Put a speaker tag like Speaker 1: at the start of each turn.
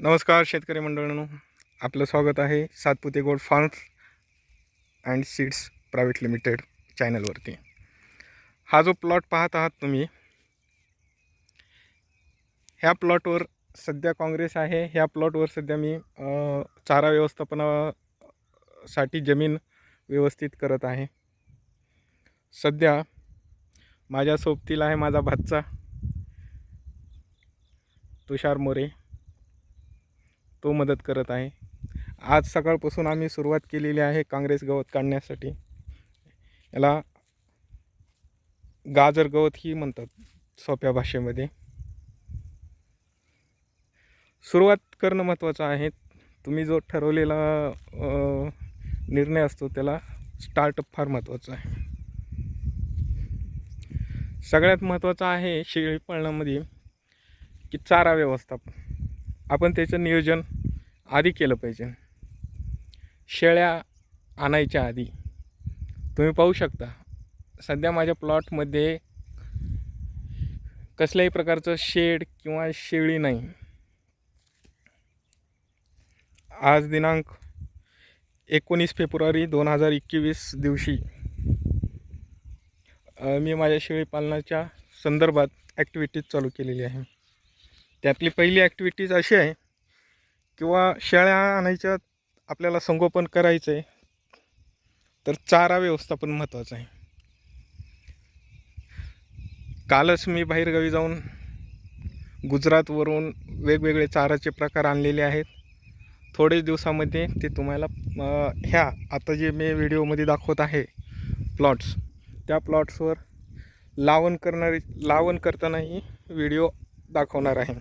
Speaker 1: नमस्कार शेतकरी मंडळांनो. आपलं स्वागत आहे सातपुते गोड farms and seeds private limited चॅनलवरती. हा जो प्लॉट पाहत आहात तुम्ही ह्या प्लॉटवर सध्या काँग्रेस आहे. ह्या प्लॉटवर सध्या मी चारा व्यवस्थापनासाठी जमीन व्यवस्थित करत आहे. सध्या माझ्या सोबतीला आहे माझा भातचा तुषार मोरे. तो मदत करत आहे. आज सकाळपासून आम्ही सुरुवात केलेली आहे काँग्रेस गवत काढण्यासाठी. याला गाजर गवत ही म्हणतात सोप्या भाषेमध्ये. सुरुवात करणं महत्त्वाचं आहे. तुम्ही जो ठरवलेला निर्णय असतो त्याला स्टार्टअप फार महत्त्वाचं आहे. सगळ्यात महत्त्वाचं आहे शेळी पाळण्यामध्ये की चारा व्यवस्थापन. आपण त्याचं नियोजन आधी केलं पाहिजे. शेळ्या आणायच्या आधी. तुम्ही पाहू शकता. सध्या माझ्या प्लॉटमध्ये कसल्याही प्रकारचं शेड किंवा शेळी नाही. आज दिनांक एकोणीस फेब्रुवारी दोन हजार एकवीस दिवशी मी माझ्या शेळी पालनाच्या संदर्भात ॲक्टिव्हिटीज चालू केलेली आहे. त्यातली पहिली ॲक्टिव्हिटीज अशी आहे किंवा शेळ्या आणायच्या आपल्याला संगोपन करायचं आहे तर चारा व्यवस्थापन महत्त्वाचं आहे. कालच मी बाहेरगावी जाऊन गुजरातवरून वेगवेगळे चाराचे प्रकार आणलेले आहेत. थोडेच दिवसामध्ये ते तुम्हाला ह्या आता जे मी व्हिडिओमध्ये दाखवत आहे प्लॉट्स त्या प्लॉट्सवर लावण करणारी लावण करतानाही व्हिडिओ दाखवणार आहे.